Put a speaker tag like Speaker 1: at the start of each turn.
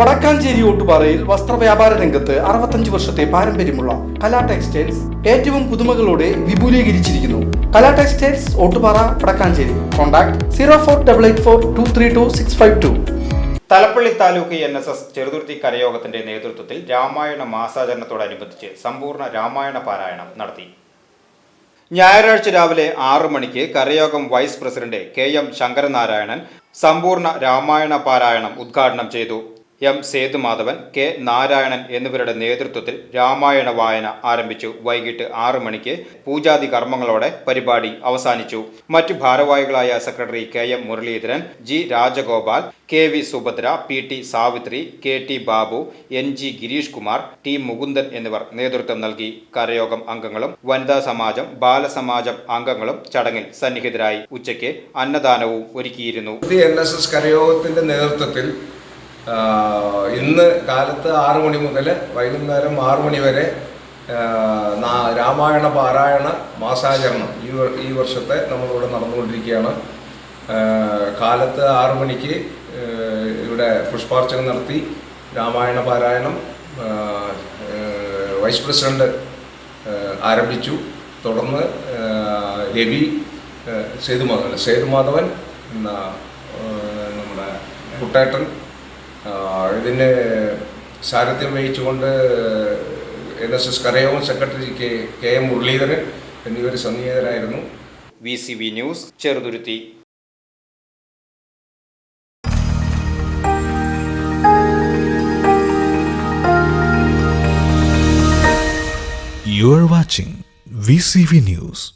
Speaker 1: വടക്കാഞ്ചേരി ഓട്ടുപാറയിൽ വസ്ത്രവ്യാപാര രംഗത്ത് അറുപത്തഞ്ച് വർഷത്തെ പാരമ്പര്യമുള്ള കലാ ടെക്സ്റ്റൈൽസ് ഏറ്റവും പുതുമകളോടെ വിപുലീകരിച്ചിരിക്കുന്നു. Kala textiles Ottupara Vadakkanchery. Contact zero four double eight four two three two six five two.
Speaker 2: Thalappilly taluk N S S Cheruthuruthy കരയോഗത്തിന്റെ നേതൃത്വത്തിൽ രാമായണ മാസാചരണത്തോടനുബന്ധിച്ച് സമ്പൂർണ രാമായണ പാരായണം നടത്തി. ഞായറാഴ്ച രാവിലെ ആറു മണിക്ക് കരയോഗം vice president K M Sankaranarayanan സമ്പൂർണ രാമായണ പാരായണം ഉദ്ഘാടനം ചെയ്തു. എം. സേതുമാധവൻ കെ. നാരായണൻ എന്നിവരുടെ നേതൃത്വത്തിൽ രാമായണ വായന ആരംഭിച്ചു. വൈകിട്ട് ആറ് മണിക്ക് പൂജാതി കർമ്മങ്ങളോടെ പരിപാടി അവസാനിച്ചു. മറ്റ് ഭാരവാഹികളായ secretary K. M. Muraleedharan G. Rajagopal K. V. Subhadra P. T. Savithri K. T. Babu N. G. Girish Kumar T. Mukundan എന്നിവർ നേതൃത്വം നൽകി. കരയോഗം അംഗങ്ങളും വനിതാ സമാജം ബാലസമാജം അംഗങ്ങളും ചടങ്ങിൽ സന്നിഹിതരായി. ഉച്ചയ്ക്ക് അന്നദാനവും ഒരുക്കിയിരുന്നു.
Speaker 3: കരയോഗത്തിന്റെ നേതൃത്വത്തിൽ ഇന്ന് കാലത്ത് ആറ് മണി മുതൽ വൈകുന്നേരം ആറ് മണി വരെ രാമായണ പാരായണ മാസാചരണം ഈ ഈ വർഷത്തെ നമ്മളിവിടെ നടന്നുകൊണ്ടിരിക്കുകയാണ്. കാലത്ത് ആറു മണിക്ക് ഇവിടെ പുഷ്പാർച്ചന നടത്തി രാമായണ പാരായണം വൈസ് പ്രസിഡന്റ് ആരംഭിച്ചു. തുടർന്ന് രവി സേതുമാധവൻ സേതുമാധവൻ നമ്മുടെ കുട്ടേട്ടൻ ഇതിന് സാരഥ്യം വഹിച്ചുകൊണ്ട് N S S കരയോഗം secretary K K M Muraleedharan എന്നിവർ സന്നിഹിതരായിരുന്നു
Speaker 2: V C V news Cheruthuruthy
Speaker 4: You are watching VCV News.